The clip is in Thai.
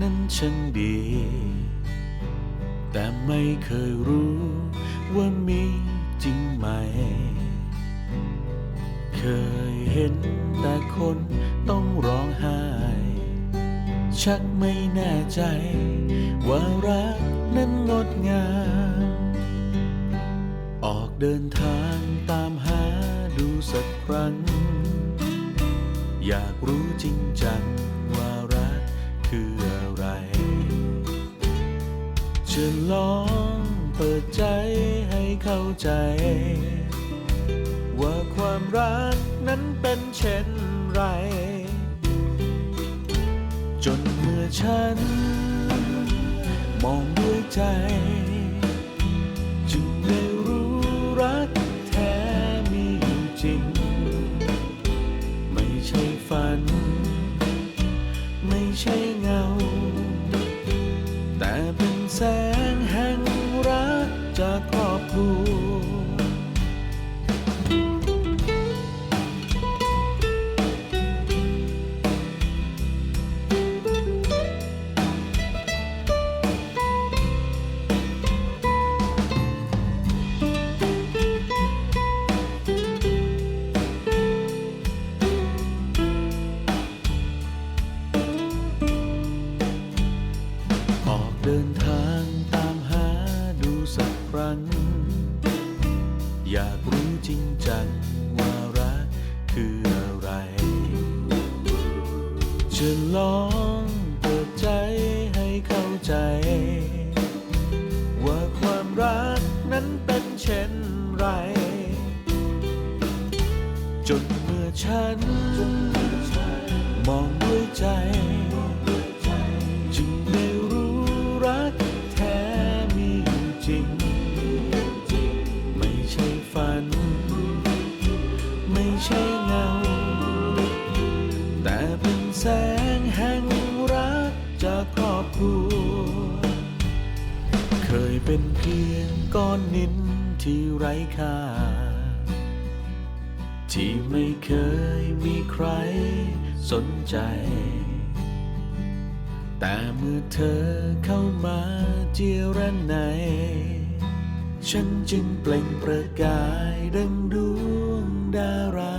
นั้นช่างดี แต่ไม่เคยรู้ว่ามีจริงไหม เคยเห็นแต่คนต้องร้องไห้ ชักไม่แน่ใจ ว่ารักนั้นงดงาม ออกเดินทางตามหาดูสักครั้ง อยากรู้จริงจัง จะลองเปิดใจให้เข้าใจ ว่าความรักนั้นเป็นเช่นไร จนเมื่อฉัน มองด้วยใจ จึงได้รู้รักแท้มีอยู่จริง ไม่ใช่ฝัน ไม่ใช่ แสงแห่งรักจากครอบครัวออกเดินท อยากรู้จริงจังว่ารักคืออะไร จะลองเปิดใจให้เข้าใจ ว่าความรักนั้นเป็นเช่นไร จนเมื่อฉัน มองด้วยใจ งแห่งรักจากครอบครัว เคยเป็นเพียงก้อนนินที่ไร้ค่า ที่ไม่เคยมีใครสนใจ แต่เมื่อเธอเข้ามาเจียระไนฉันจึงเปล่งประกายดังดวงดารา